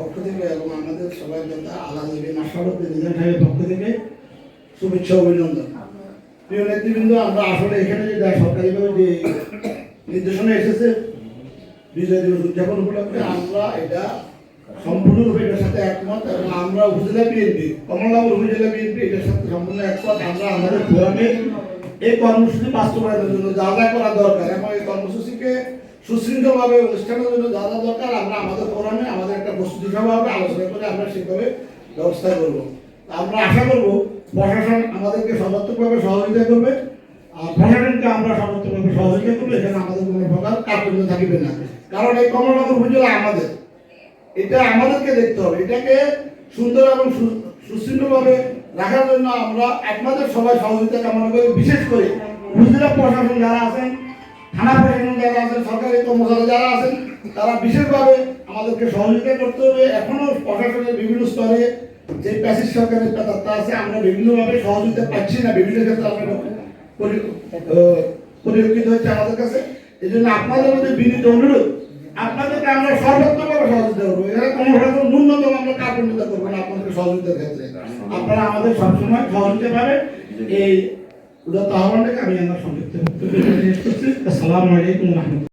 পক্ষ থেকে এবং আমাদের সবাই পক্ষ থেকে শুভেচ্ছা অভিনন্দন। প্রিয় নেতৃবৃন্দ, আমরা আসলে এখানে যে সরকারিভাবে যে নির্দেশনা এসেছে বিজয় দিবস উদযাপন উপলক্ষে, আমরা এটা সম্পূর্ণরূপে এটার সাথে একমত এবং আমরা উপজেলা বিএনপি কমলনগর উপজেলা বিএনপি এটার সাথে সম্পূর্ণ একমত। আমরা আমাদের ফোরামে এই কর্মসূচি বাস্তবায়নের জন্য যা করা দরকার এবং এই কর্মসূচিকে সুশৃঙ্খলভাবে অনুষ্ঠানের জন্য যা যা দরকার, আমরা আমাদের ফোরামে সভা আলোচনা করে আমরা সেভাবে ব্যবস্থা করব। আমরা আশা করব প্রশাসন আমাদেরকে সর্বাত্মকভাবে সহযোগিতা করবে। আর প্রশাসনকে আমরা সর্বাত্মকভাবে সহযোগিতা করব এখানে আমাদের কোনো প্রকার কার্পণ্য থাকবে না। কারণ এই কমলনগর উপজেলা আমাদের। এটা আমাদেরকে দেখতে হবে। এটাকে সুন্দর এবং সুশৃঙ্খলভাবে রাখার জন্য আমরা আপনাদের সবাই সহযোগিতা কামনা করি। বিশেষ করে উপজেলা প্রশাসন যারা আছেন, থানা প্রশাসন যারা আছেন, সরকারি কর্মচারী যারা আছেন, তারা বিশেষভাবে আমাদেরকে সহযোগিতা করতে হবে। এখনও প্রশাসনের বিভিন্ন স্তরে যে প্যাসিস সরকারের ব্যাপারটা আছে, আমরা বিভিন্নভাবে সহযোগিতা পাচ্ছি না। বিভিন্ন ক্ষেত্রে আমরা পরিলক্ষিত হচ্ছে আমাদের কাছে। এই জন্য আপনাদের মধ্যে বিনীত অনুরোধ, আপনাদেরকে আমরা সর্বোত্তমভাবে সহযোগিতা করব। এখানে কোনো ন্যূনতম আমরা কার্পণ্যতা করব না আপনাদের সহযোগিতার ক্ষেত্রে। আপনারা আমাদের সবসময় সহযোগিতা পাবেন। এই উদাত্ত আহ্বানটাকে আমি আমার সংক্ষিপ্ত আসসালামু আলাইকুম রহমতুল্লাহ।